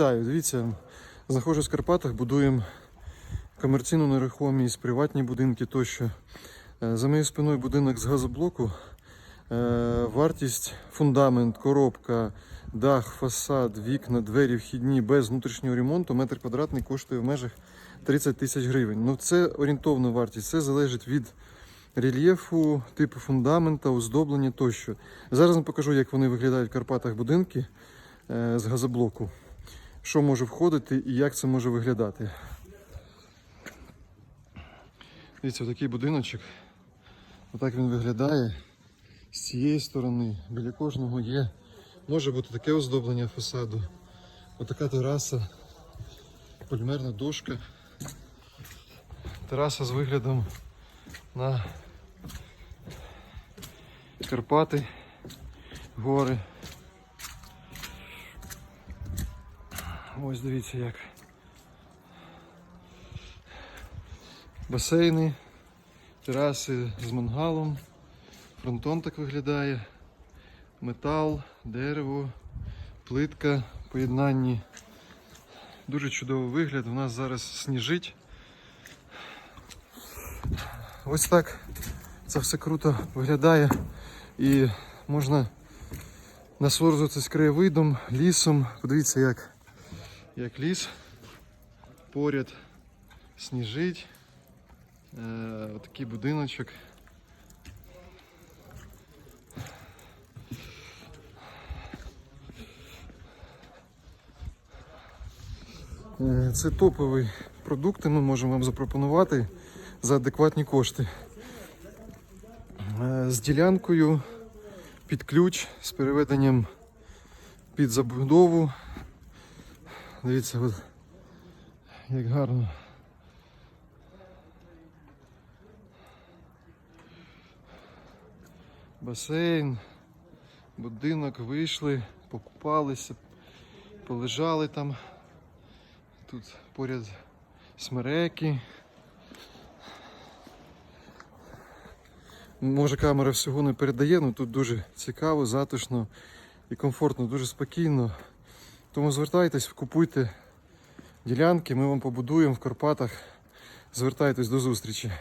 Так, дивіться, знаходжусь в Карпатах, будуємо комерційну нерухомість, приватні будинки тощо. Е, За моєю спиною будинок з газоблоку. Е, Вартість, фундамент, коробка, дах, фасад, вікна, двері, вхідні без внутрішнього ремонту метр квадратний коштує в межах 30 тисяч гривень. Ну це орієнтовна вартість, це залежить від рельєфу, типу фундамента, оздоблення тощо. Зараз вам покажу, як вони виглядають в Карпатах будинки е, з газоблоку що може входити і як це може виглядати. Дивіться, такий будиночок. Отак він виглядає. З цієї сторони біля кожного є. Може бути таке оздоблення фасаду. Отака тераса, полімерна дошка. Тераса з виглядом на Карпати, гори. Ось дивіться як. Басейни, тераси з мангалом, фронтон так виглядає, метал, дерево, плитка поєднанні. Дуже чудовий вигляд. У нас зараз сніжить. Ось так це все круто виглядає і можна насолоджуватися краєвидом, лісом. Подивіться, як як ліс поряд сніжить. Е, отакий будиночок. Е, Це топові продукти ми можемо вам запропонувати за адекватні кошти. Е, З ділянкою під ключ, з переведенням під забудову. Дивіться, от, як гарно. Басейн, будинок вийшли, покупалися, полежали там. Тут поряд смереки. Може камера всього не передає, але тут дуже цікаво, затишно і комфортно, дуже спокійно. Тому звертайтесь, купуйте ділянки, ми вам побудуємо в Карпатах. Звертайтесь до зустрічі.